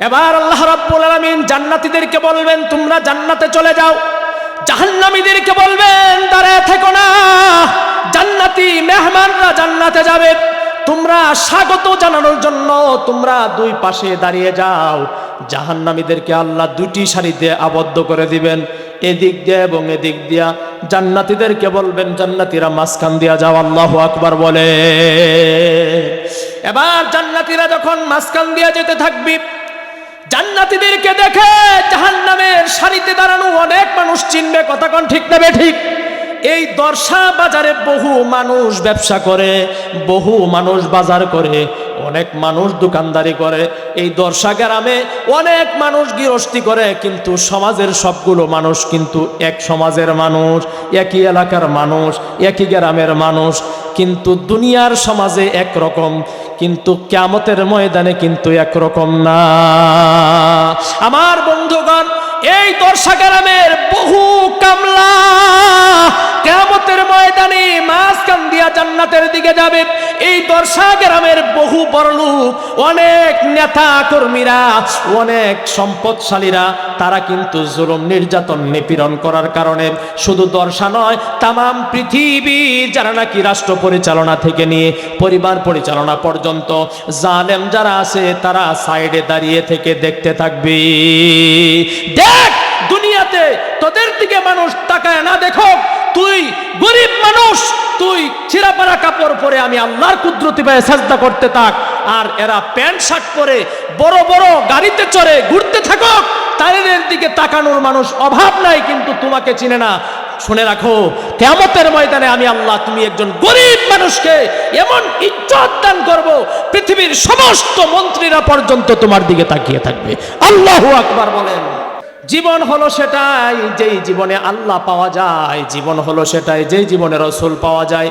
এবার আল্লাহ রাব্বুল আলামিন জান্নাতীদেরকে বলবেন, তোমরা জান্নাতে চলে যাও। জাহান্নামীদেরকে বলবেন, দাঁড়ায় থেকো না। জান্নাতি মেহমানরা জান্নাতে যাবে। তোমরা স্বাগত জানানোর জন্য তোমরা দুই পাশে দাঁড়িয়ে যাও। জাহান্নামীদেরকে আল্লাহ দুটি সারিতে আবদ্ধ করে দিবেন। এদিক দিয়ে এবং এদিক দিয়া জান্নাতীদেরকে বলবেন, জান্নাতীরা মাঝখান দিয়া যাও, আল্লাহ আকবার, বলে। এবার জান্নাতীরা যখন মাঝখান দিয়া যেতে থাকবি জান্নাতীদেরকে দেখে জাহান্নামের সারিতে দাঁড়ানো অনেক মানুষ চিনবে, কথা কোন ঠিক নেবে ঠিক এই দর্শা বাজারে বহু মানুষ ব্যবসা করে, বহু মানুষ বাজার করে, অনেক মানুষ দোকানদারি করে। এই দর্শা গ্রামে অনেক মানুষ গৃহস্থী করে, কিন্তু সমাজের সবগুলো মানুষ কিন্তু এক সমাজের মানুষ, একই এলাকার মানুষ, একই গ্রামের মানুষ। কিন্তু দুনিয়ার সমাজে একরকম কিন্তু ক্যামতের ময়দানে কিন্তু একরকম না। আমার বন্ধুগণ এই দর্শা গ্রামের বহু কামলা কেমতের ময়দানে মাঝখান দিয়া জান্নাতের দিকে যাবে। এই দর্শা গ্রামের বহু বড়লোক অনেক নেতা কর্মীরা অনেক সম্পদশালীরা, তারা কিন্তু জুলুম, নির্যাতন, নিপীড়ন করার কারণে শুধু দর্শা নয়, তামাম পৃথিবী যারা নাকি রাষ্ট্র পরিচালনা থেকে নিয়ে পরিবার পরিচালনা পর্যন্ত, জালেম যারা আছে, তারা সাইডে দাঁড়িয়ে থেকে দেখতে থাকবে। দেখ দুনিয়াতে তোদের দিকে মানুষ তাকায় না, দেখো। তুই গরিব মানুষ, তুই চিরাপাড়া কাপড় পরে আমি আল্লাহর কুদরতি পায়ে সাজদা করতে থাক, আর এরা প্যান্ট, শার্ট পরে বড় বড় গাড়িতে চড়ে ঘুরতে থাকো তাদের দিকে তাকানোর মানুষ অভাব নাই, কিন্তু তোমাকে চিনে না। শুনে রাখো কেমতের ময়দানে আমি আল্লাহ তুমি একজন গরিব মানুষকে এমন ইজ্জত দান করব, পৃথিবীর সমস্ত মন্ত্রীরা পর্যন্ত তোমার দিকে তাকিয়ে থাকবে। আল্লাহু আকবার বলেন। জীবন হলো সেটাই, যেই জীবনে আল্লাহ পাওয়া যায়। জীবন হলো সেটাই, যেই জীবনে রসুল পাওয়া যায়।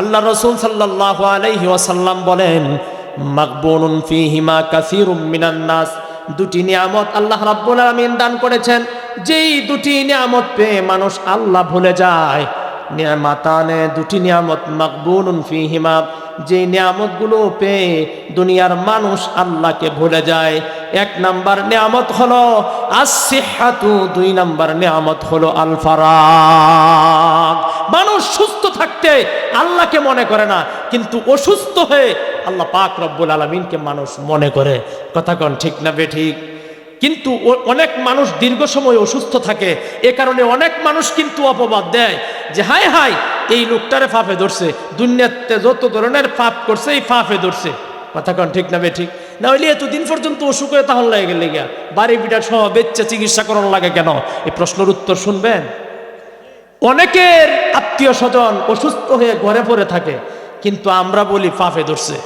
আল্লাহ রসুল সাল্লাহ আলাইহি ওয়াসাল্লাম বলেন মাকবুনুন ফিহিমা মিনান নাস। দুটি নিয়ামত আল্লাহ রাব্বুল আলামিন দান করেছেন। যেই দুটি নিয়ামত পেয়ে মানুষ আল্লাহ ভুলে যায়, নিয়ামাতানে দুটি নিয়ামত মাকবুনুন ফিহিমা। যে নিয়ামতগুলো পেয়ে দুনিয়ার মানুষ আল্লাহকে ভুলে যায়। এক নাম্বার নিয়ামত হলো আসিহাতু দুই নাম্বার নিয়ামত হলো আলফারাগ। মানুষ সুস্থ থাকতে আল্লাহকে মনে করে না, কিন্তু অসুস্থ হয়ে আল্লাহ পাক রব্বুল আলমিনকে মানুষ মনে করে। কথা কন ঠিক না বে ঠিক? কিন্তু অনেক মানুষ দীর্ঘ সময় অসুস্থ থাকে, এ কারণে অনেক মানুষ কিন্তু অপবাদ দেয় যে হাই হাই এই লোকটারে ফাফে ধরছে। দুনিয়াতে যত ধরনের পাপ করছে, এই ফাফে ধরছে। কথা কন, ঠিক না বে ঠিক না হইলে এতদিন পর্যন্ত অসুখ হয়ে তাহলে লাগে গেলে গিয়া। বাড়ি বিটা সহ বেচ্চা চিকিৎসা করার লাগে কেন? এই প্রশ্নের উত্তর শুনবেন? অনেকের আত্মীয় স্বজন অসুস্থ হয়ে ঘরে পড়ে থাকে, কিন্তু আমরা বলি ফাফে ধরছে।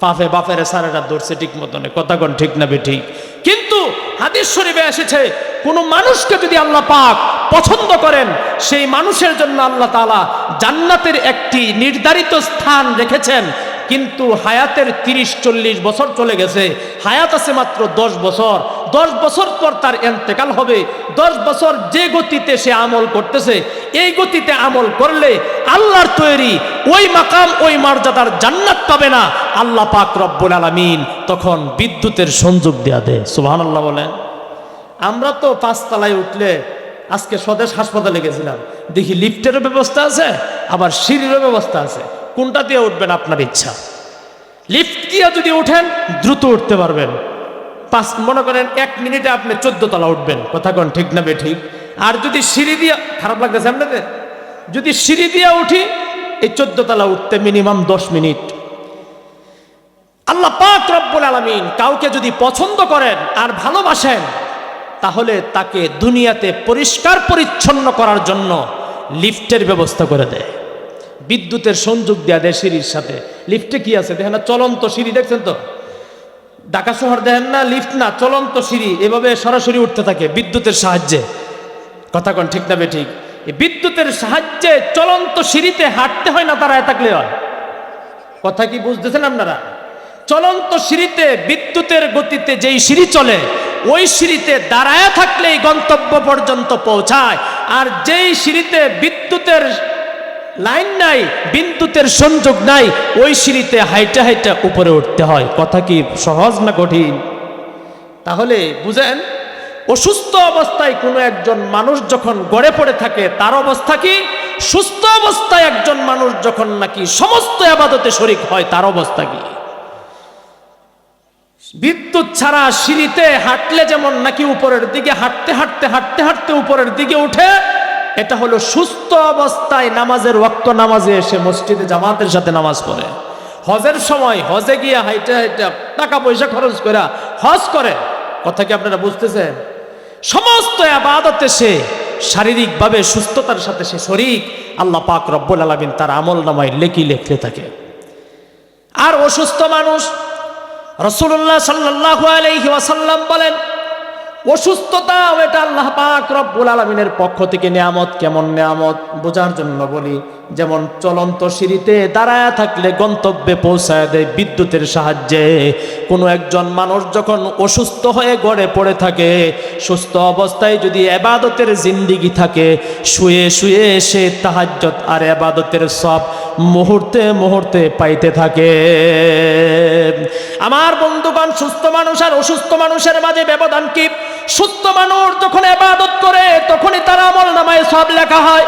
ফাফে বাফের সারেটা ধরছে ঠিক মতনে। কথা কন, ঠিক না বে ঠিক কিন্তু হাদিস শরীফে এসেছে, কোনো মানুষকে যদি আল্লাহ পাক পছন্দ করেন, সেই মানুষের জন্য আল্লাহ তালা জান্নাতের একটি নির্ধারিত স্থান রেখেছেন। কিন্তু হায়াতের তিরিশ, চল্লিশ বছর চলে গেছে। হায়াত আছে মাত্র দশ বছর। দশ বছর পর তার এন্তেকাল হবে। দশ বছর যে গতিতে সে আমল করতেছে, এই গতিতে আমল করলে আল্লাহর তৈরি ওই মাকাম, ওই মর্যাদার জান্নাত পাবে না। আল্লাহ পাক রব্বুল আলামিন তখন বিদ্যুতের সংযোগ দেয়া দেয়। সুবহান আল্লাহ বলেন। আমরা তো পাঁচতলায় উঠলে আজকে স্বদেশ হাসপাতালে গেছিলাম। দেখি লিফটেরও ব্যবস্থা আছে, আবার সিঁড়িরও ব্যবস্থা আছে। কোনটা দিয়ে উঠবেন আপনার ইচ্ছা? লিফট দিয়ে যদি উঠেন দ্রুত উঠতে পারবেন। পাঁচ, মনে করেন এক মিনিটে আপনি চোদ্দ তলা উঠবেন। কথা কোন ঠিক না ঠিক আর যদি সিঁড়ি দিয়ে, খারাপ লাগতেছে আপনাদের? যদি সিঁড়ি দিয়ে উঠি, এই চোদ্দ তলা উঠতে মিনিমাম দশ মিনিট। আল্লাহ পাক রব্বুল আলামিন কাউকে যদি পছন্দ করেন আর ভালোবাসেন, তাহলে তাকে দুনিয়াতে পরিষ্কার পরিচ্ছন্ন করার জন্য লিফটের ব্যবস্থা করে দেয়। বিদ্যুতের সংযোগ দেয়া দেয় সিঁড়ির সাথে। লিফটে কি আছে? দেখেন না, চলন্ত সিঁড়ি, দেখছেন তো? ঢাকা শহর দেখেন না, লিফট না, চলন্ত সিঁড়ি, এভাবে সরাসরি উঠতে থাকে বিদ্যুতের সাহায্যে। কথা কন, ঠিক না ঠিক বিদ্যুতের সাহায্যে চলন্ত সিঁড়িতে হাঁটতে হয় না তারা থাকলে হয়? কথা কি বুঝতেছেন আপনারা? চলন্ত সিঁড়িতে বিদ্যুতের গতিতে যেই সিঁড়ি চলে, ওই সিঁড়িতে দাঁড়ায় থাকলেই গন্তব্য পর্যন্ত পৌঁছায়। আর যেই সিঁড়িতে বিদ্যুতের লাইন নাই বিদ্যুতের সংযোগ নাই, ওই সিঁড়িতে হাইটা হাইটা উপরে উঠতে হয়। কথা কি সহজ না কঠিন? তাহলে বুঝেন, অসুস্থ অবস্থায় কোনো একজন মানুষ যখন গড়ে পড়ে থাকে, তার অবস্থা কি? সুস্থ অবস্থায় একজন মানুষ যখন নাকি সমস্ত আবাদতে শরিক হয়, তার অবস্থা কি? বিদ্যুৎ ছাড়া সিঁড়িতে হাঁটলে যেমন নাকি উপরের দিকে হাঁটতে হাঁটতে হাঁটতে হাঁটতে উপরের দিকে উঠে এটা হলো সুস্থ অবস্থায় নামাজের ওয়াক্ত নামাজে এসে মসজিদে জামাতের সাথে নামাজ পড়ে। হজের সময় হজে গিয়ে হাইটে হাইটে টাকা পয়সা খরচ করে হজ করে। কথা কি আপনারা বুঝতেছেন? সমস্ত আবাদতে সে শারীরিকভাবে সুস্থতার সাথে সে শরিক। আল্লাহ পাক রব্বুল আলমিন তার আমল নামায় লেখি লেখতে থাকে। আর অসুস্থ মানুষ রসুল্লাহ সাল্লাহ আলহি ওয়াসাল্লাম বলেন অসুস্থতা এটা আল্লাহ পাক রব্বুল আলমিনের পক্ষ থেকে নিয়ামত, কেমন নিয়ামত? বোঝার জন্য বলি, যেমন চলন্ত সিঁড়িতে দাঁড়ায় থাকলে গন্তব্যে পৌঁছায় দেয় বিদ্যুতের সাহায্যে। কোনো একজন মানুষ যখন অসুস্থ হয়ে গড়ে পড়ে থাকে, সুস্থ অবস্থায় যদি এবাদতের জিন্দিগি থাকে, শুয়ে শুয়ে সে তাহাজ্জত আর এবাদতের সব মুহূর্তে মুহূর্তে পাইতে থাকে। আমার বন্ধুগণ, সুস্থ মানুষ আর অসুস্থ মানুষের মাঝে ব্যবধান কি? সুস্থ মানুষ যখন এবাদত করে, তখনই তার আমল নামায় সব লেখা হয়।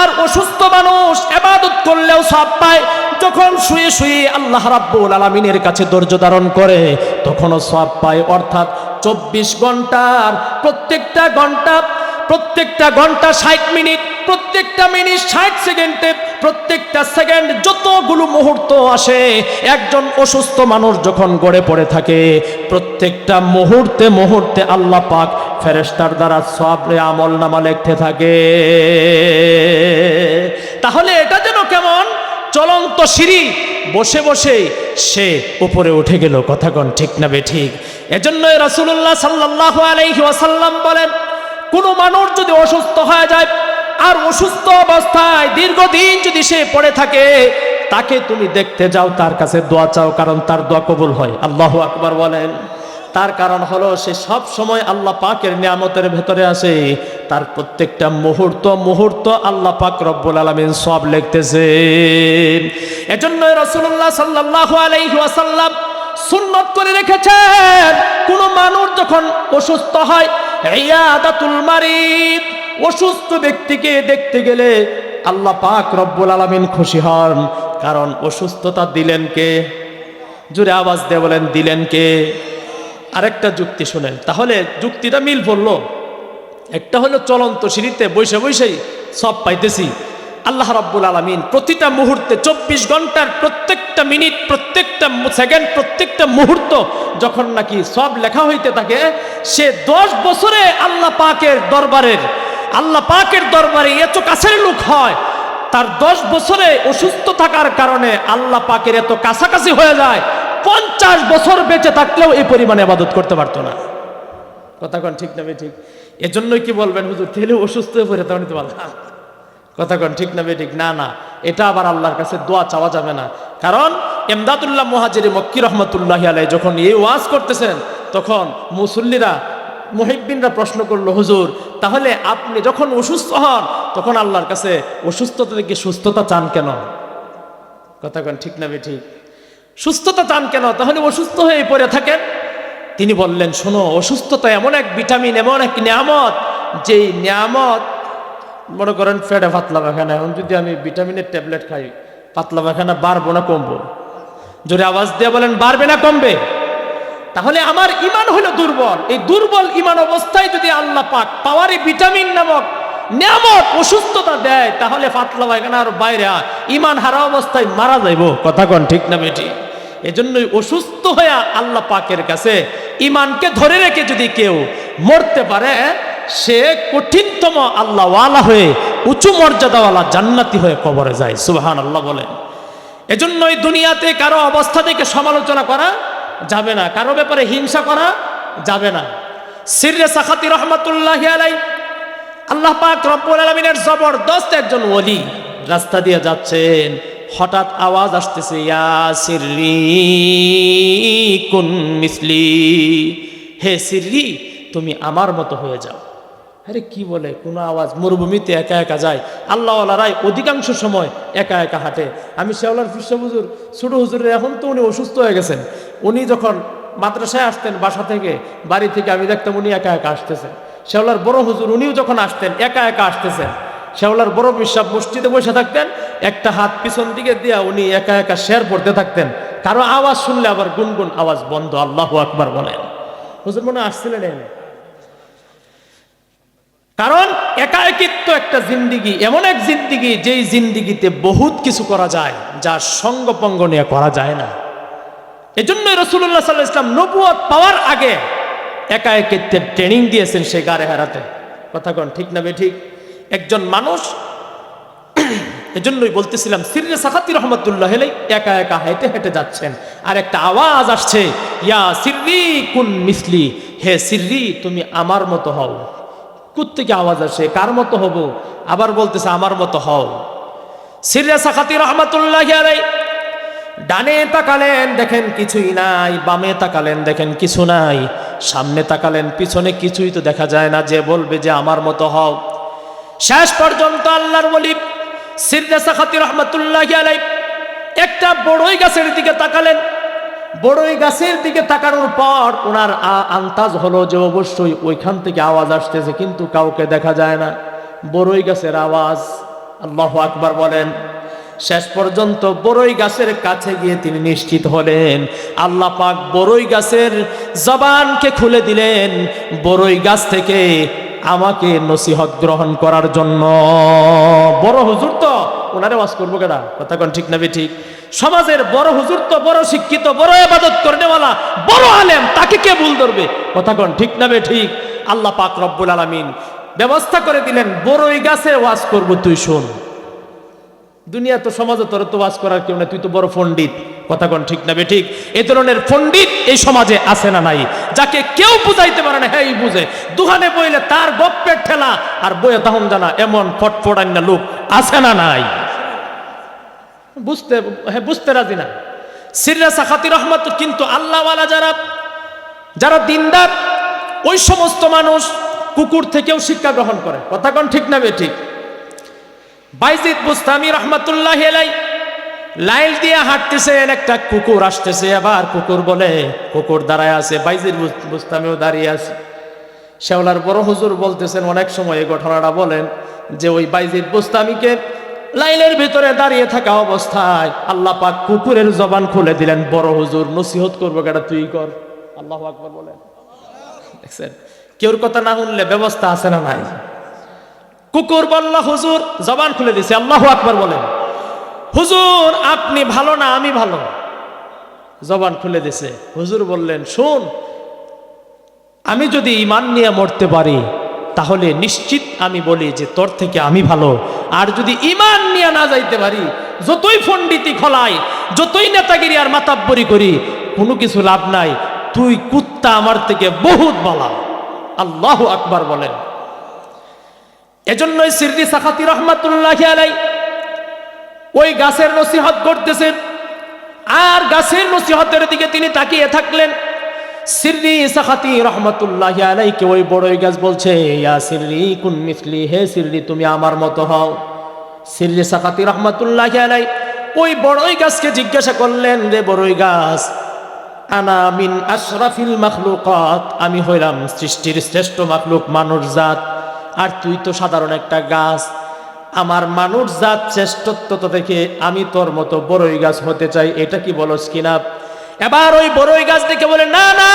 আর অসুস্থ মানুষ এবাদত করলেও সব পায়। যখন শুয়ে শুয়ে আল্লাহ রাব্বুল আলমিনের কাছে ধৈর্য ধারণ করে, তখনও সব পায়। অর্থাৎ চব্বিশ ঘণ্টার প্রত্যেকটা ঘণ্টা প্রত্যেকটা ঘণ্টা ষাট মিনিট প্রত্যেকটা মিনিট ষাট সেকেন্ডে প্রত্যেকটা সেকেন্ড যতগুলো মুহূর্ত আসে, একজন অসুস্থ মানুষ যখন গড়ে পড়ে থাকে, প্রত্যেকটা মুহূর্তে মুহূর্তে আল্লাহ পাক ফেরেস্তার দ্বারা সব আমল নামা লিখতে থাকে। তাহলে এটা যেন কেমন? চলন্ত সিঁড়ি, বসে বসে সে উপরে উঠে গেল। কথাগণ ঠিক না বে ঠিক? এজন্য রাসূলুল্লাহ সাল্লাল্লাহু আলাইহি ওয়াসাল্লাম বলেন, কোনো মানুষ যদি অসুস্থ হয়ে যায় আর অসুস্থ অবস্থায় দীর্ঘদিন যদি সে পড়ে থাকে, তাকে তুমি দেখতে যাও, তার কাছে দোয়া চাও, কারণ তার দোয়া কবুল হয়। আল্লাহ আকবার বলেন। তার কারণ হলো, সে সব সময় আল্লাহ পাকের নিয়ামতের ভেতরে আসে। তার প্রত্যেকটা মুহূর্ত মুহূর্ত আল্লাহ পাক রব্বুল আলমিন সব লিখতেছে। এজন্য রসুল্লাহ সাল্লাহ আলাইহি ওয়াসাল্লাম সুন্নত করে রেখেছেন, কোন মানুষ যখন অসুস্থ হয় অসুস্থ ব্যক্তিকে দেখতে গেলে আল্লাহ পাক রব্বুল আলামিন খুশি হন। কারণ অসুস্থতা দিলেন কে? জুড়ে আওয়াজ দিয়ে বলেন, দিলেন কে? আরেকটা যুক্তি শোনেন। তাহলে যুক্তিটা মিল পড়ল। একটা হলো চলন্ত সিঁড়িতে বসে বসেই সব পাইতেছি। আল্লাহ রাব্বুল আলমিন প্রতিটা মুহূর্তে চব্বিশ ঘণ্টার প্রত্যেকটা মিনিট, প্রত্যেকটা সেকেন্ড, প্রত্যেকটা মুহূর্ত যখন নাকি সব লেখা হইতে থাকে, সে দশ বছরে আল্লাহ পাকের দরবারের আল্লাহ পাকের দরবারে এত কাছের লোক হয়, তার দশ বছরে অসুস্থ থাকার কারণে আল্লাহ পাকের এত কাছাকাছি হয়ে যায়, পঞ্চাশ বছর বেঁচে থাকলেও এই পরিমাণে আবাদত করতে পারতো না। কথা কন ঠিক না ঠিক? এজন্যই কি বলবেন, হুজুর তেলে অসুস্থ হয়ে পড়ে তখন তো ভালো। কথা কন ঠিক না ঠিক? না না, এটা আবার আল্লাহর কাছে দোয়া চাওয়া যাবে না। কারণ এমদাদুল্লাহ মহাজির মক্কি রহমতুল্লাহ আলাই যখন এই ওয়াজ করতেছেন, তখন মুসল্লিরা মহিবিনরা প্রশ্ন করল, হুজুর তাহলে আপনি যখন অসুস্থ হন, তখন আল্লাহর কাছে অসুস্থতা থেকে সুস্থতা চান কেন? কথা কন, ঠিক না ঠিক সুস্থতা চান কেন? তাহলে অসুস্থ হয়ে পড়ে থাকেন। তিনি বললেন, শোনো, অসুস্থতা এমন এক ভিটামিন, এমন এক নিয়ামত, যেই নিয়ামত, মনে করেন ফেডে পাতলা পায়খানা এখন যদি আমি ভিটামিনের ট্যাবলেট খাই, পাতলা পায়খানা বাড়বো না, কমবো? জোরে আওয়াজ দিয়ে বলেন, বাড়বে না, কমবে? তাহলে আমার ইমান হলো দুর্বল। এই দুর্বল ইমান অবস্থায় যদি আল্লাহ পাক পাওয়ারে ভিটামিন নামক নিয়ামত, অসুস্থতা দেয়, তাহলে পাতলা পায়খানা আর বাইরে ইমান হারা অবস্থায় মারা যাইব। কথা কন ঠিক না বেটি এজন্যই অসুস্থ হয়ে আল্লাহ পাকের কাছে ইমানকে ধরে রেখে যদি কেউ মরতে পারে, সে কঠিনতম আল্লাহওয়ালা হয়ে, উঁচু মর্যাদাওয়ালা জান্নাতি হয়ে কবরে যায়। সুবাহান আল্লাহ বলেন। এজন্যই দুনিয়াতে কারও অবস্থা থেকে সমালোচনা করা যাবে না। কারও ব্যাপারে হিংসা করা যাবে না। সিররে সাখাতি রহমতুল্লাহ আলাই আল্লাহ পাক রব্বুল আলমিনের জবরদস্ত একজন ওলি রাস্তা দিয়ে যাচ্ছেন। হঠাৎ আওয়াজ আসতেছে মিসলি। হে সিররি, তুমি আমার মতো হয়ে যাও। আরে কি বলে, কোনো আওয়াজ? মরুভূমিতে একা একা যায়। আল্লাহওয়ালারাই অধিকাংশ সময় একা একা হাঁটে। আমি শেওলার ফিসা হুজুর, ছোটো হুজুরের এখন তো উনি অসুস্থ হয়ে গেছেন। উনি যখন মাদ্রাসায় আসতেন বাসা থেকে, বাড়ি থেকে, আমি দেখতাম উনি একা একা আসতেছেন শেওলার বড় হুজুর উনিও যখন আসতেন, একা একা আসতেছেন। শেওলার বড় বিশ্বাস, মসজিদে বসে থাকতেন, একটা হাত পিছন দিকে দিয়া উনি একা একা শেয়ার পড়তে থাকতেন। কারও আওয়াজ শুনলে আবার গুনগুন আওয়াজ বন্ধ, আল্লাহ আকবার বলেন। হুজুর মনে আসছিলেন এখানে? কারণ একাকিত্ব একটা জিন্দিগি, এমন এক জিন্দিগি যেই জিন্দিগিতে বহুত কিছু করা যায় যা সঙ্গপঙ্গ নিয়ে করা যায় না। এজন্য রসুল্লাহ সাল্লাহ ইসলাম নবুয়ত পাওয়ার আগে একা একিত্বের ট্রেনিং দিয়েছেন সে গারে হারাতে। কথা কন, ঠিক না ঠিক? একজন মানুষ, এজন্যই বলতেছিলাম, সিররে সাখাতি রহমতুল্লাহ একা একা হেঁটে হেঁটে যাচ্ছেন। আর একটা আওয়াজ আসছে, ইয়া সিররি কুন মিসলি হে সিররি, তুমি আমার মতো হও। থেকে আওয়াজ আসে, কার মতো হব? আবার বলতেছে, আমার মতো হও। সিররে সাখাতি রহমতুল্লাহ ডানে তাকালেন, দেখেন কিছুই নাই, বামে তাকালেন, দেখেন কিছু নাই, সামনে তাকালেন, পিছনে কিছুই তো দেখা যায় না, যে বলবে যে আমার মতো হও। শেষ পর্যন্ত আল্লাহর বলি সিররে সাখাতি রহমতুল্লাহ একটা বড়ই গাছের দিকে তাকালেন বড়ই গাছের দিকে তাকানোর পর ওনার আন্তাজ হলো যে অবশ্যই ওইখান থেকে আওয়াজ আসতেছে, কিন্তু কাউকে দেখা যায় না। বড়ই গাছের আওয়াজ, আল্লাহ আকবার বলেন। শেষ পর্যন্ত বড়ই গাছের কাছে গিয়ে তিনি নিশ্চিত হলেন, আল্লাহ পাক বড়ই গাছের জবানকে খুলে দিলেন, বড়ই গাছ থেকে আমাকে নসিহত গ্রহণ করার জন্য। বড় হুজুর তো, ওনারে ওয়াজ করব কেনা কথা কোন ঠিক না ঠিক। সমাজের বড় হুজুর তো বড় শিক্ষিত, বড় আবাদত করনেওয়ালা, বড় আলেম, তাকে কে ভুল ধরবে? কথা কোন ঠিক না বে ঠিক? আল্লাহ পাক রব্বুল আলামিন ব্যবস্থা করে দিলেন, বড়ই গাছে ওয়াজ করব তুই শোন। দুনিয়া তো সমাজে তোর তো ওয়াজ করার কেউ না তুই তো বড় পণ্ডিত। কথা কোন ঠিক না ঠিক? এই ধরনের পণ্ডিত এই সমাজে আছে না নাই? যাকে কেউ বুঝাইতে পারে না হ্যাঁ বুঝে। দুহানে বইলে তার গপ্পের ঠেলা আর বইয়ে তখন জানা এমন ফটফটান্য লোক আছে না নাই? বুঝতে হ্যাঁ বুঝতে রাজি না। সিররা সাখাতি রহমত, কিন্তু আল্লাহওয়ালা যারা যারা দিনদার, ওই সমস্ত মানুষ কুকুর থেকেও শিক্ষা গ্রহণ করে। কথা কোন ঠিক না বে ঠিক? বাইজিদ বুস্তামি রহমতুল্লাহ এলাই লাইল দিয়ে হাঁটতেছেন একটা কুকুর আসতেছে, আবার কুকুর বলে, কুকুর দাঁড়ায় আছে, বাইজিদ বুস- বুস্তামিও দাঁড়িয়ে আছে। শেওলার বড় হুজুর বলতেছেন, অনেক সময় এই ঘটনাটা বলেন, যে ওই বাইজিদ বুস্তামিকে লাইলের ভিতরে দাঁড়িয়ে থাকা অবস্থায় আল্লাহ পাক কুকুরের জবান খুলে দিলেন, বড় হুজুর, নসিহত করব কেটা তুই কর। আল্লাহ আকবর বলেন। দেখছেন? কেউর কথা না শুনলে ব্যবস্থা আছে না নাই? কুকুর বলল, হুজুর, জবান খুলে দিছে। আল্লাহ আকবার বলেন। হুজুর, আপনি ভালো না, আমি ভালো? জবান খুলে দিছে। হুজুর বললেন, শুন, আমি যদি ইমান নিয়ে মরতে পারি তাহলে নিশ্চিত আমি বলি যে তোর থেকে আমি ভালো। আর যদি ইমান নিয়ে না যাইতে পারি, যতই ফন্ডিতি খলাই যতই নেতাগিরি আর মাতাব্বরি করি, কোনো কিছু লাভ নাই। তুই কুত্তা আমার থেকে বহুত বলা। আল্লাহ আকবার বলেন। এজন্যই সিরদি সাখাতি রহমাতুল্লাহ আলাই ওই গাছের নসিহত করতেছেন। আর গাছের নসিহতের দিকে তিনি তাকিয়ে থাকলেন। সিররি সাখাতি রহমতুল্লাহ আলাইকে ওই বড়ই গাছ বলছে, ইয়া সিররি, কুন মিসলি, হে সিররি, তুমি আমার মতো হও। সিররি সাখাতি রহমতুল্লাহ আলাই, ওই বড়ই গাছকে জিজ্ঞাসা করলেন, রে বড়ই গাছ, আনা মিন আশরাফিল মাখলুকাত? আমি হইলাম সৃষ্টির শ্রেষ্ঠ মাখলুক মানুষ জাত, আর তুই তো সাধারণ একটা গাছ। আমার মানুষ জাত শ্রেষ্ঠত্ব দেখে আমি তোর মতো বড়ই গাছ হতে চাই, এটা কি বলস কিনা? এবার ওই বড়ই গাছ দেখে বলে, না না,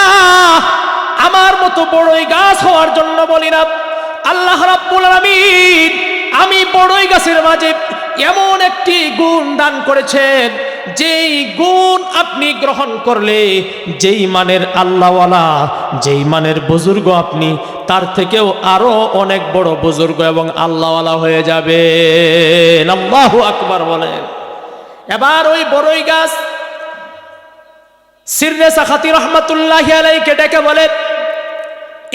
আমার মতো বড়ই গাছ হওয়ার জন্য বলি না। আল্লাহ রাব্বুল আলামিন আমি বড়ই গাছের মাঝে এমন একটি গুণ দান করেছেন, যেই গুণ আপনি গ্রহণ করলে যেই মানের আল্লাহওয়ালা, যেই মানের বুজুর্গ আপনি, তার থেকেও আরও অনেক বড় বুজুর্গ এবং আল্লাহওয়ালা হয়ে যাবে আল্লাহ আকবার বলেন। এবার ওই বড়ই গাছ সিররে সাখাতি রহমাতুল্লাহ আলাইকে ডেকে বলেন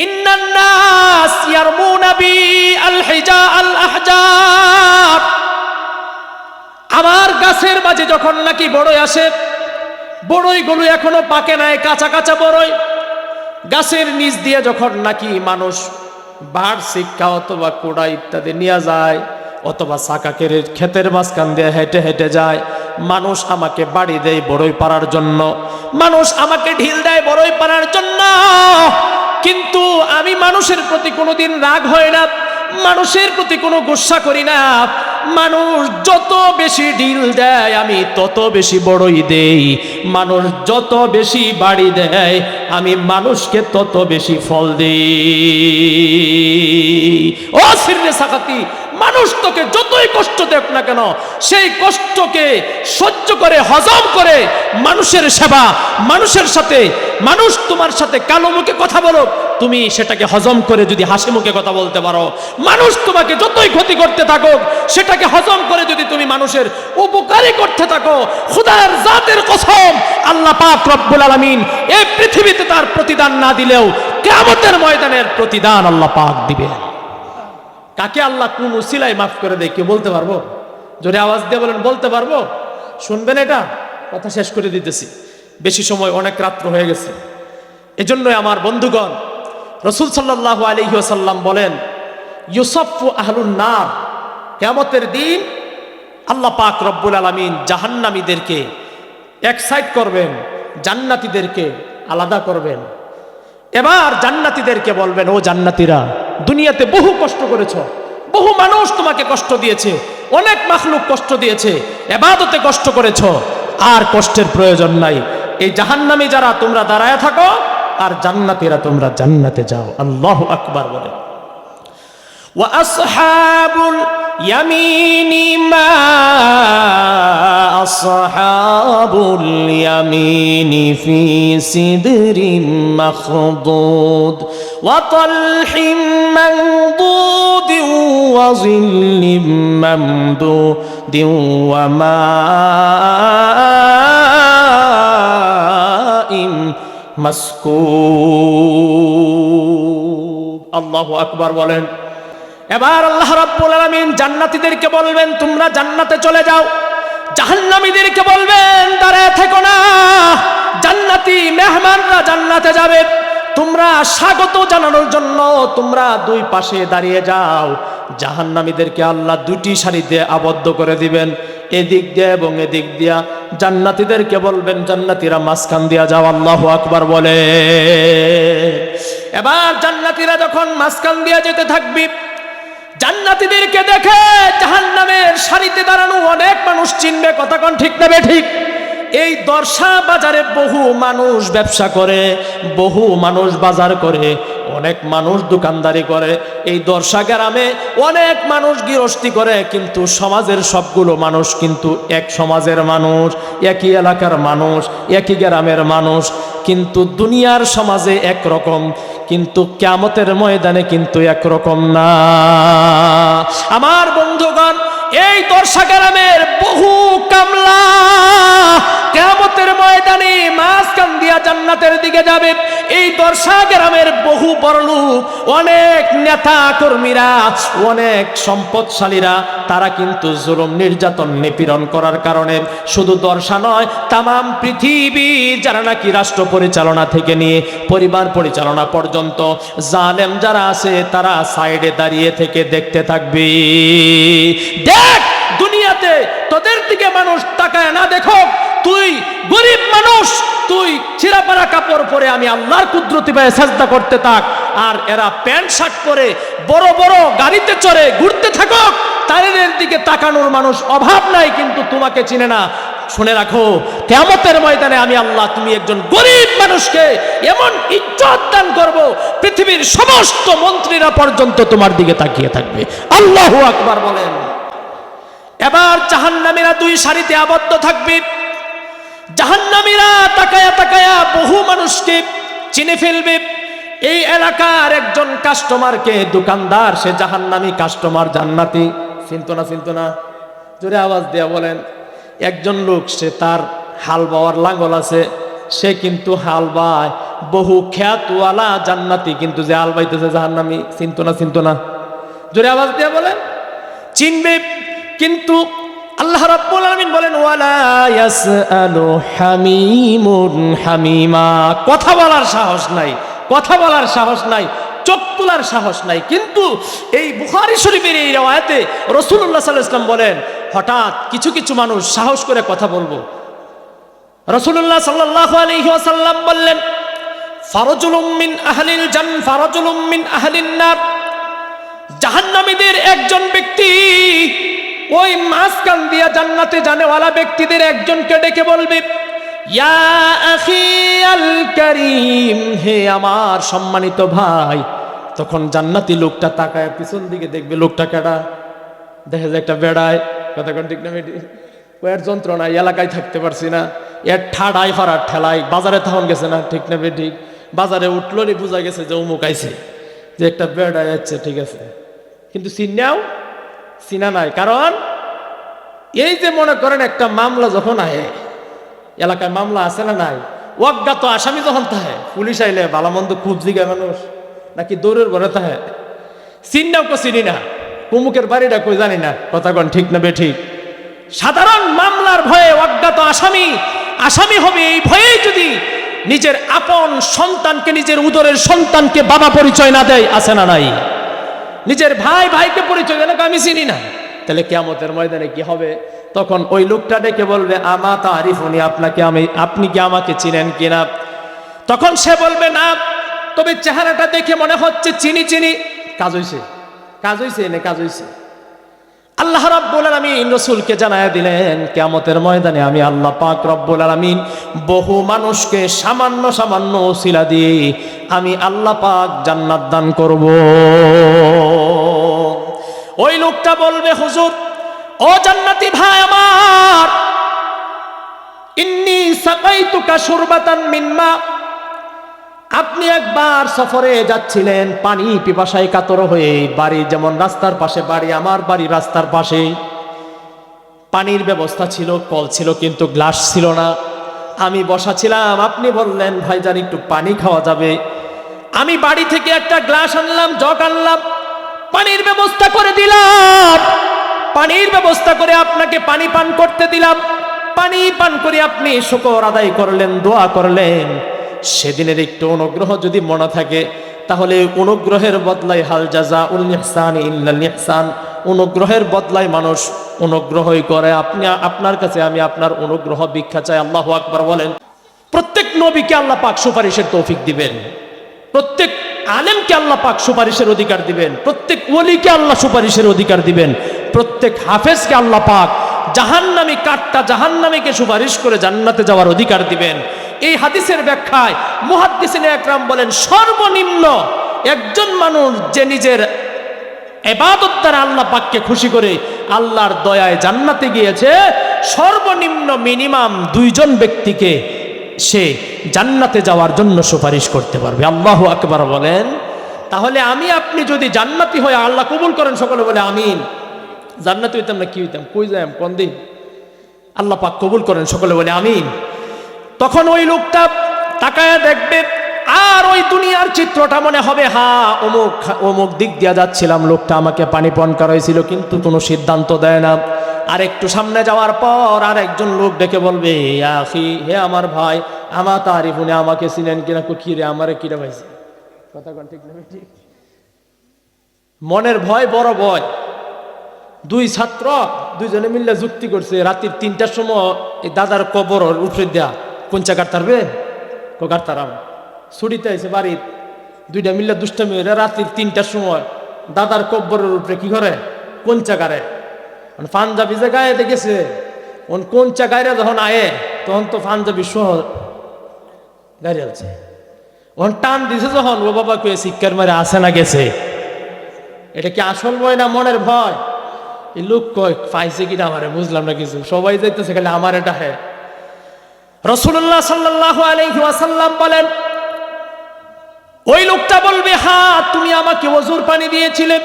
ইন্নান নাস ইয়ারমুনা বি আল হিজা আল আহজাব। আমার গাছের মাঝে যখন নাকি বড়ই আসে বড়ইগুলো এখনও পাকে নাই, কাঁচা কাঁচা বড়ই। গাছের নিচ দিয়ে যখন নাকি মানুষ বার শিক্ষা অথবা কোড়া ইত্যাদি নিয়ে যায়, অথবা সাকাকের ক্ষেতের মাঝখান দিয়ে হেঁটে হেঁটে যায়, মানুষ আমাকে বাড়ি দেয় বড়ই পাড়ার জন্য। মানুষ আমাকে ঢিল দেয় বড়ই পারার জন্য। কিন্তু আমি মানুষের প্রতি কোনোদিন রাগ হয় না, মানুষের প্রতি কোনো গুসা করি না। মানুষ যত বেশি ঢিল দেয়, আমি তত বেশি বড়ই দেই। মানুষ যত বেশি বাড়ি দেয়, আমি মানুষকে তত বেশি ফল দেই। ও সিরনে সাকাতি মানুষ তোকে যতই কষ্ট দেখ না কেন, সেই কষ্টকে সহ্য করে, হজম করে মানুষের সেবা, মানুষের সাথে, মানুষ তোমার সাথে কালো মুখে কথা বলো তুমি সেটাকে হজম করে যদি হাসি মুখে কথা বলতে পারো। মানুষ তোমাকে যতই ক্ষতি করতে থাকো সেটাকে হজম করে যদি তুমি মানুষের উপকারী করতে থাকো, খুদার জাতের কসম আল্লাহ পাক রব্বুল আলামিন এই পৃথিবীতে তার প্রতিদান না দিলেও কিয়ামতের ময়দানের প্রতিদান আল্লাহ পাক দিবেন। কাকে আল্লাহ কোন উসিলায় মাফ করে দেয়, কেউ বলতে পারব? জোরে আওয়াজ দিয়ে বলেন, বলতে পারব? শুনবেন এটা? কথা শেষ করে দিতেছি। বেশি সময়, অনেক রাত্র হয়ে গেছে। এজন্যই আমার বন্ধুগণ, রসুল সাল্লাহ আলহিহাসাল্লাম বলেন, ইউসফু আহলুন নার। কেমতের দিন আল্লাহ পাক রব্বুল আলমিন জাহান্নামীদেরকে এক্সাইট করবেন, জান্নাতীদেরকে আলাদা করবেন। এবার জান্নাতিদেরকে বলবেন, ও জান্নাতিরা, দুনিয়াতে বহু কষ্ট করেছ, বহু মানুষ তোমাকে কষ্ট দিয়েছে, অনেক মাখলুক কষ্ট দিয়েছে, এবাদতে কষ্ট করেছ, আর কষ্টের প্রয়োজন নাই। এই জাহান্নামে যারা তোমরা দাঁড়ায় থাকো, আর জান্নাতিরা তোমরা জান্নাতে যাও। আল্লাহ আকবার বলে। ওয়া আসহাবুল يميني ما أصحاب اليمين في سدر مخضود وطلح منضود وظل ممدود وماء مسكوب. الله أكبر ولن এবার আল্লাহ রাব্বুল আলামিন জান্নাতীদেরকে বলবেন, তোমরা জান্নাতে চলে যাও। জাহান্নামীদেরকে বলবেন, দাঁড়ায় থেকো না। জান্নাতি মেহমানরা জান্নাতে যাবে। তোমরা স্বাগত জানানোর জন্য তোমরা দুই পাশে দাঁড়িয়ে যাও। জাহান্নামীদেরকে আল্লাহ দুটি সারিতে আবদ্ধ করে দিবেন, এদিক দিয়ে এবং এদিক দিয়া। জান্নাতীদেরকে বলবেন, জান্নাতীরা মাঝখান দিয়া যাও, আল্লাহ আকবার বলে। এবার জান্নাতীরা যখন মাঝখান দিয়া যেতে থাকবি জান্নাতীদেরকে দেখে জাহান্নামের সারিতে দাঁড়ানো অনেক মানুষ চিনবে, কথা কোন ঠিক নেবে ঠিক? এই দর্শা বাজারে বহু মানুষ ব্যবসা করে, বহু মানুষ বাজার করে, অনেক মানুষ দোকানদারি করে। এই দর্শা গ্রামে অনেক মানুষ গৃহস্থী করে, কিন্তু সমাজের সবগুলো মানুষ কিন্তু এক সমাজের মানুষ, একই এলাকার মানুষ, একই গ্রামের মানুষ। কিন্তু দুনিয়ার সমাজে একরকম কিন্তু ক্যামতের ময়দানে কিন্তু একরকম না। আমার বন্ধুগণ এই দর্শা গ্রামের বহু কামলা কেমতের ময়দানে মাঝখান দিয়া জান্নাতের দিকে যাবে। এই দর্শা গ্রামের বহু বড়লোক, অনেক নেতা কর্মীরা অনেক সম্পদশালীরা, তারা কিন্তু জুলুম, নির্যাতন, নিপীড়ন করার কারণে শুধু দর্শা নয়, তামাম পৃথিবীর যারা নাকি রাষ্ট্র পরিচালনা থেকে নিয়ে পরিবার পরিচালনা পর্যন্ত, জালেম যারা আছে, তারা সাইডে দাঁড়িয়ে থেকে দেখতে থাকবে। দেখ দুনিয়াতে তোদের দিকে মানুষ তাকায় না, দেখো। তুই গরিব মানুষ, তুই চিরাপাড়া কাপড় পরে আমি আল্লাহর কুদরতি পায়ে সাজদা করতে থাক, আর এরা প্যান্ট, শার্ট পরে বড় বড় গাড়িতে চড়ে ঘুরতে থাকো তাদের দিকে তাকানোর মানুষ অভাব নাই, কিন্তু তোমাকে চিনে না। শুনে রাখো কেমতের ময়দানে আমি আল্লাহ, তুমি একজন গরিব মানুষকে এমন ইজ্জত দান করব, পৃথিবীর সমস্ত মন্ত্রীরা পর্যন্ত তোমার দিকে তাকিয়ে থাকবে। আল্লাহু আকবার বলেন। এবার জাহান্নামীরা দুই সারিতে আবদ্ধ থাকবে। জাহান্নামীরা তাকায়া তাকায়া বহু মানুষকে চিনে ফেলবে। এই এলাকার একজন কাস্টমারকে দোকানদার, সে জাহান্নামী কাস্টমার জান্নাতি। চিন্ত না চিন্ত না? জোরে আওয়াজ দেয়া বলেন, একজন লোক, সে তার হাল বাওয়ার লাঙ্গল আছে। সে কিন্তু হাল বায় বহু খ্যাতওয়ালা জান্নাতি, কিন্তু যে হাল বাইতেছে জাহান্নামী, চিন্ত না চিন্ত না? জোরে আওয়াজ দেয়া বলেন, চিনবে কিন্তু আল্লাহ রাব্বুল আলামিন বলেন, ওয়ালা ইয়াসআলু হামিমুন হামিমা। কথা বলার সাহস নাই, কথা বলার সাহস নাই, চোখ তোলার সাহস নাই। কিন্তু এই বুখারী শরীফের এই রাওয়ায়াতে রাসূলুল্লাহ সাল্লাল্লাহু আলাইহি ওয়াসাল্লাম বলেন, হঠাৎ কিছু কিছু মানুষ সাহস করে কথা বলব। রসুল্লাহ সাল্লাহ আলহি ওয়াসাল্লাম বললেন, ফারজুলুম মিন আহলিল জান, ফারজুলুম মিন আহলিন নার। জাহান্নামীদের একজন ব্যক্তি ওই মাঝখান দিয়া জান্নাতে জানেওয়ালা ব্যক্তিদের একজনকে ডেকে বলবে হে আমার সম্মানিত ভাই। তখন জান্নাতি লোকটা তাকায়, পিছন দিকে দেখবে লোকটা কেডা? দেখা যায় একটা বেড়ায়। কতক্ষণ ঠিক না, বেটি? ও এর যন্ত্রণা এলাকায় থাকতে পারছি না। এর ঠাডাই ফারার ঠেলায় বাজারে তখন গেছে না? ঠিক না, বেটি? বাজারে উঠল নি বোঝা গেছে যে অমুক আইছে, যে একটা বেড়ায় যাচ্ছে ঠিক আছে। কিন্তু চিনাও চিনা নাই। কারণ এই যে মনে করেন একটা মামলা যখন আহে, এলাকায় মামলা আছে না নাই অজ্ঞাত আসামি যখন তাহে পুলিশ আইলে বালামন্দ খুব জিগায় মানুষ, নাকি দৌড়ের ঘরে তাহে চিন্নাও কো চিনি না, কুমুকের বাড়িটা কই জানি না, কথা কন ঠিক না বে ঠিক সাধারণ মামলার ভয়ে অজ্ঞাত আসামি আসামি হবে এই ভয়ে যদি নিজের আপন সন্তানকে, নিজের উদরের সন্তানকে বাবা পরিচয় না দেয়, আছে না নাই। নিজের ভাই, ভাইকে পরিচয় দেন আমি চিনি না। তাহলে কেয়ামতের ময়দানে কি হবে? তখন ওই লোকটা ডেকে বলবে, আমা তারিফ উনি আপনাকে আমি, আপনি কি আমাকে চিনেন কিনা? তখন সে বলবে, না, তবে চেহারাটা দেখে মনে হচ্ছে চিনি চিনি। কাজ হয়েছে কাজ হয়েছে এনে কাজ হইছে। আল্লাহ রাব্বুল আলামিন রাসূলকে জানায় দিলেন, কিয়ামতের ময়দানে আমি আল্লাহ পাক রব্বুল আলামিন বহু মানুষকে সামান্য সামান্য ওসিলা দিয়ে আমি আল্লাহ পাক জান্নাত দান করব। ওই লোকটা বলবে, হুজুর, ও জান্নাতি ভাই আমার, ইন্নি সাকাইতুকা শুরবাতান মিন মা আপনি একবার সফরে যাচ্ছিলেন, পানি পিপাসায় কাতর হয়ে বাড়ি, যেমন রাস্তার পাশে বাড়ি, আমার বাড়ি রাস্তার পাশে। পানির ব্যবস্থা ছিল, কল ছিল, কিন্তু গ্লাস ছিল না। আমি বসা ছিলাম, আপনি বললেন ভাইজান একটু পানি খাওয়া যাবে। আমি বাড়ি থেকে একটা গ্লাস আনলাম, জগ আনলাম, পানির ব্যবস্থা করে দিলাম। পানির ব্যবস্থা করে আপনাকে পানি পান করতে দিলাম। পানি পান করে আপনি শুকর আদায় করলেন, দোয়া করলেন। সেদিনের একটু অনুগ্রহ যদি মনে থাকে, তাহলে অনুগ্রহের বদলায় হাল জাজা উল ইহসান ইল্লাল অনুগ্রহের বদলায় মানুষ অনুগ্রহই করে। আপনি, আপনার কাছে আমি আপনার অনুগ্রহ ভিক্ষা চাই। আল্লাহ আকবার বলেন, প্রত্যেক নবীকে আল্লাহ পাক সুপারিশের তৌফিক দিবেন। প্রত্যেক আলেমকে আল্লাহ পাক সুপারিশের অধিকার দিবেন। প্রত্যেক ওলিকে আল্লাহ সুপারিশের অধিকার দিবেন। প্রত্যেক হাফেজকে আল্লাহ পাক জাহান্নামী কাঠটা জাহান্নামীকে সুপারিশ করে জান্নাতে যাওয়ার অধিকার দিবেন। এই হাদিসের ব্যাখ্যায় মুহাদ্দিসিন একরাম বলেন, সর্বনিম্ন একজন মানুষ যে নিজের এবাদত দ্বারা আল্লাহ পাককে খুশি করে আল্লাহর দয়ায় জান্নাতে গিয়েছে, সর্বনিম্ন মিনিমাম দুইজন ব্যক্তিকে সে জান্নাতে যাওয়ার জন্য সুপারিশ করতে পারবে। আল্লাহ আকবার বলেন। তাহলে আমি, আপনি যদি জান্নাতি হয়ে আল্লাহ কবুল করেন, সকলে বলে আমিন। জান্নাতি হইতাম না, কি হইতাম? কই যাইম? কোন দিন? আল্লাহ পাক কবুল করেন, সকলে বলে আমিন। তখন ওই লোকটা তাকায় দেখবে, আর ওই দুনিয়ার চিত্রটা মনে হবে, হা, অমুক অমুক দিক দিয়া যাচ্ছিলাম, লোকটা আমাকে পানি পান করাইছিল, কিন্তু কোনো সিদ্ধান্ত দেয় না। আর একটু সামনে যাওয়ার পর আর একজন লোক ডেকে বলবে, আখি, হে আমার ভাই আমার তারিফুনে আমাকে চিনেন কিনা, কো রে, আমারে কিরা ভাইছে কথা ঠিক না ঠিক মনের ভয় বড় ভয়। দুই ছাত্র দুইজনে মিললে যুক্তি করছে রাত্রির তিনটার সময় এই দাদার কবর উপরে দেয়া। কোন চা কাটতারবে কো কাটতারাম ছুটিতে আছে বাড়ির। দুইটা মিললে দুষ্টামি হয়ে রাত্রির তিনটার সময় দাদার কব্বরের উপরে কি করে? কোন চা গারে পাঞ্জাবি যে গায়ে দেখেছে ওন কোন চা গায়ে যখন আয়ে, তখন তো পাঞ্জাবি সহ গাড়ি আছে ওন টান দিছে যখন, ও বাবা কে শিক্ষার মারে আসে না গেছে? এটা কি আসল ভয় না মনের ভয়? এই লোক কয়, পাইছে কিনা আমারে, বুঝলাম না কিছু। সবাই যাইতেছে, খালি আমার এটা হ্যাঁ রসুল্লাহ সাল্লাহ আলহি ওয়াসাল্লাম বলেন, ওই লোকটা বলবে, হা, তুমি আমাকে ওজুর পানি দিয়েছিলে।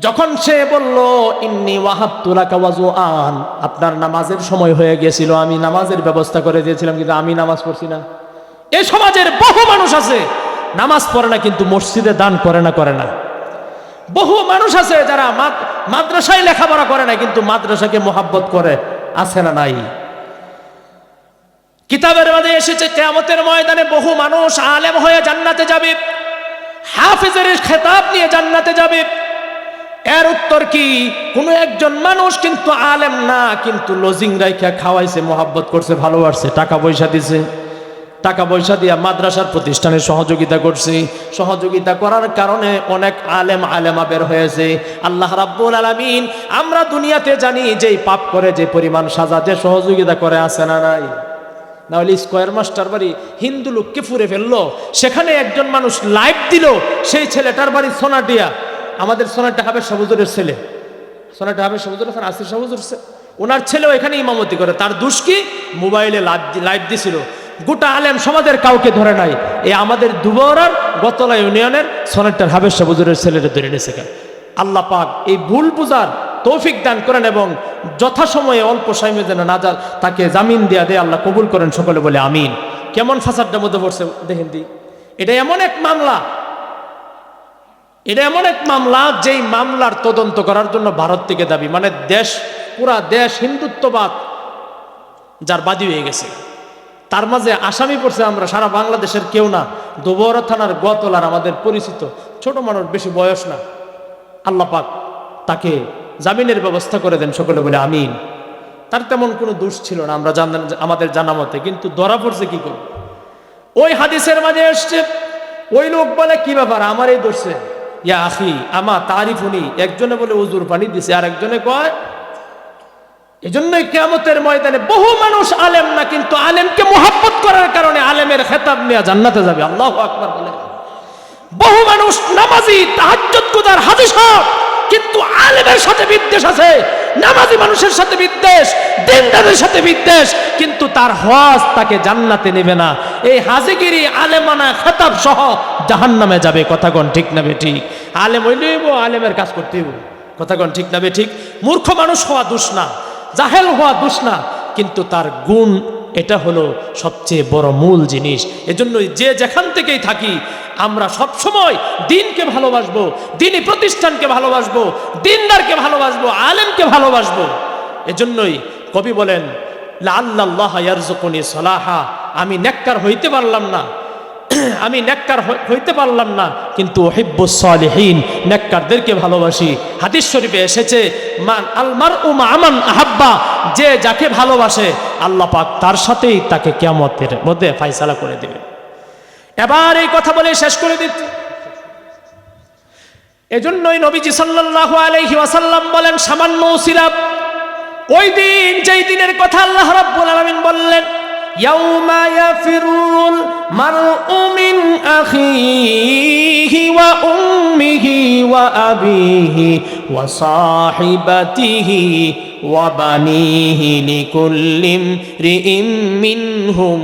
যখন সে বলল, ইন্নি আন আপনার নামাজের সময় হয়ে গেছিল আমি নামাজের ব্যবস্থা করে দিয়েছিলাম, কিন্তু আমি নামাজ পড়ছি না। এ সমাজের বহু মানুষ আছে, নামাজ পড়ে না, কিন্তু মসজিদে দান করে না করে না। বহু মানুষ আছে যারা মাদ- মাদ্রাসায় লেখাপড়া করে না, কিন্তু মাদ্রাসাকে মোহাব্বত করে, আছে না নাই। কিতাবের মাঝে এসেছে, কেয়ামতের ময়দানে বহু মানুষ আলেম হয়ে জান্নাতে যাবে। হাফিজের খেতাব নিয়ে জান্নাতে যাবে। এর উত্তর কি? কোন একজন মানুষ কিন্তু আলেম না, কিন্তু লজিং রাইখা খাওয়াইছে, মোহাব্বত করছে, ভালোবাসছে, টাকা পয়সা দিছে। টাকা পয়সা দিয়া মাদ্রাসার প্রতিষ্ঠানে সহযোগিতা করছি। সহযোগিতা করার কারণে অনেক আলেম, আলেমা বের হয়েছে। আল্লাহ রাব্বুল আলামিন, আমরা দুনিয়াতে জানি যে পাপ করে, যে পরিমাণ সাজা, যে সহযোগিতা করে আছে না নাই। নাহলে স্কোয়ার মাস্টার বাড়ি হিন্দু লোককে ফুরে ফেলল। সেখানে একজন মানুষ লাইভ দিল, সেই ছেলেটার বাড়ি সোনাটিয়া। আমাদের সোনাটা হবে সবুজুরের ছেলে। সোনাটা হবে সবুজুর হাসান আসির সবুজুর ওনার ছেলেও এখানে ইমামতি করে। তার দুষ কি? মোবাইলে লাইভ দিছিল। গোটা আলেম সমাজের কাউকে ধরে নাই। এ আমাদের দুবরার গতলা ইউনিয়নের সোনাটার হাবের সবুজুরের ছেলেটা ধরে নিয়েছে? আল্লাহ পাক এই ভুল বুঝার তৌফিক দান করেন এবং যথাসময়ে অল্প সময়ে যেন না তাকে জামিন দেয়া দেয়, আল্লাহ কবুল করেন সকলে বলে আমিন। কেমন ফাসাদটার মধ্যে পড়ছে দেখেন দি। এটা এমন এক মামলা। এটা এমন এক মামলা যেই মামলার তদন্ত করার জন্য ভারত থেকে দাবি। মানে দেশ, পুরা দেশ হিন্দুত্ববাদ যার বাদী হয়ে গেছে। তার মাঝে আসামি পড়ছে আমরা, সারা বাংলাদেশের কেউ না। দুবরা থানার গতলার আমাদের পরিচিত। ছোট মানুষ, বেশি বয়স না। আল্লাহ পাক তাকে জামিনের ব্যবস্থা করে দেন সকলে বলে, আমিন। তার তেমন কোনো দোষ ছিল না, আমরা জানেন আমাদের জানা মতে, কিন্তু ধরা পড়ছে কি করব ওই হাদিসের মাঝে এসছে, ওই লোক বলে, কি ব্যাপার? আমার এই দোষে ইয়া আখি, আমা তারিফ উনি একজনে বলে উজুর পানি দিছে। আর একজনে কয়, এজন্যই কেয়ামতের ময়দানে বহু মানুষ আলেম না, কিন্তু আলেমকে মোহাব্বত করার কারণে আলেমের খেতাব নিয়ে জান্নাতে যাবে। আল্লাহ আকবর বলে। বহু মানুষ নামাজি, তাহাজ্জুদ গুজার হাজি সাহেব কিন্তু আলেমের সাথে বিদ্বেষ আছে, নামাজি মানুষের সাথে বিদ্বেষ, দিনদারের সাথে বিদ্বেষ, কিন্তু তার হজ তাকে জান্নাতে নেবে না। এই হাজিগিরি আলেমানা খেতাব সহ জাহান্নামে যাবে কথাগণ ঠিক না বে ঠিক? আলেম হইলেইব আলেমের কাজ করতে হইব কথাগণ ঠিক না বে ঠিক? মূর্খ মানুষ হওয়া দুষ না, জাহেল হওয়া দুষ না, কিন্তু তার গুণ এটা হলো সবচেয়ে বড় মূল জিনিস। এজন্য যে যেখান থেকেই থাকি, আমরা সব সময় দিনকে ভালোবাসবো দিনই প্রতিষ্ঠানকে ভালোবাসবো, দিনদারকে ভালোবাসবো, আলেমকে ভালোবাসবো। এজন্যই কবি বলেন আল্লাহ ইয়ারজকুনি সলাহা। আমি নেককার হইতে পারলাম না। আমি নেককার হইতে পারলাম না, কিন্তু ওহিব্বুসলিহীন নেককারদেরকে ভালোবাসি। হাদিস শরীফে এসেছে, মান আলমার উমা আমান আহাব্বা, যে যাকে ভালোবাসে, আল্লাহ পাক তার সাথেই তাকে কেয়ামতের মধ্যে ফাইসালা করে দেবে। এবার এই কথা বলে শেষ করে দিচ্ছি। এজন্যই নবীজি সাল্লাল্লাহু আলাইহি ওয়াসাল্লাম বলেন, সামান্য সিরাপ ওই দিন, যেই দিনের কথা আল্লাহ রাব্বুল আলামিন বললেন ওয়া উম্মিহি ওয়া আবিহি ওয়া সাহিবাতিহি ওয়া বানিহি লিকুল্লিম রিইম মিনহুম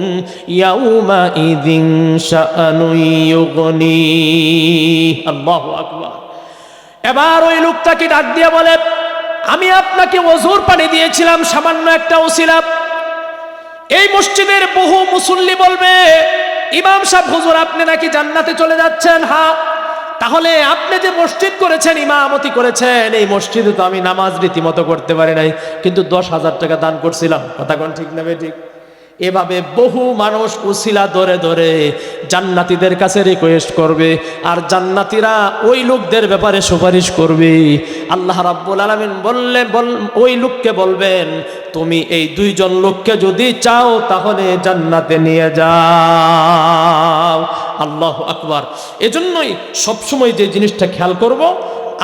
ইয়াউমা ইযিন শাআনু ইউগনি আল্লাহু আকবার। এবার ওই লোকটাকে ডাক দিয়ে বলে আমি আপনাকে ওজুর পানি দিয়েছিলাম সামান্য একটা ওসিলাম এই মসজিদের বহু মুসল্লি বলবে, ইমাম সাহেব, হুজুর, আপনি নাকি জান্নাতে চলে যাচ্ছেন? হা, তাহলে আপনি যে মসজিদ করেছেন, ইমামতি করেছেন, এই মসজিদে তো আমি নামাজ রীতিমতো করতে পারি নাই, কিন্তু দশ হাজার টাকা দান করছিলাম। কথা কোন ঠিক নেবে ঠিক? এভাবে বহু মানুষ উসিলা ধরে ধরে জান্নাতীদের কাছে রিকোয়েস্ট করবে, আর জান্নাতীরা ওই লোকদের ব্যাপারে সুপারিশ করবে। আল্লাহ রাব্বুল আলামিন বললেন বল, ওই লোককে বলবেন, তুমি এই দুইজন লোককে যদি চাও তাহলে জান্নাতে নিয়ে যাও। আল্লাহ আকবার। এজন্যই সবসময় যে জিনিসটা খেয়াল করব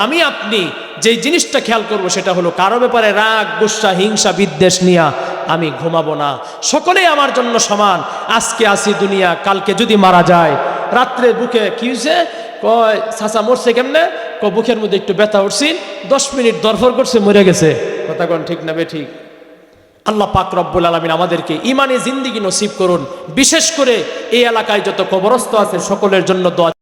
আমি আপনি যে জিনিসটা খেয়াল করব সেটা হলো কারও ব্যাপারে রাগ, গুসা, হিংসা, বিদ্বেষ নিয়া আমি ঘুমাবো না। সকলেই আমার জন্য সমান। আজকে আসি দুনিয়া, কালকে যদি মারা যায়, রাত্রে বুকে কি হয়েছে কয়, চাচা মরছে কেমনে? ক বুকের মধ্যে একটু ব্যথা উঠছি দশ মিনিট দরফর করছে, মরে গেছে। কথা ঠিক না বে ঠিক? আল্লাহ পাক রব্বুল আলমিন আমাদেরকে ইমানে জিন্দিগি নসিব করুন। বিশেষ করে এই এলাকায় যত কবরস্থ আছে, সকলের জন্য দোয়া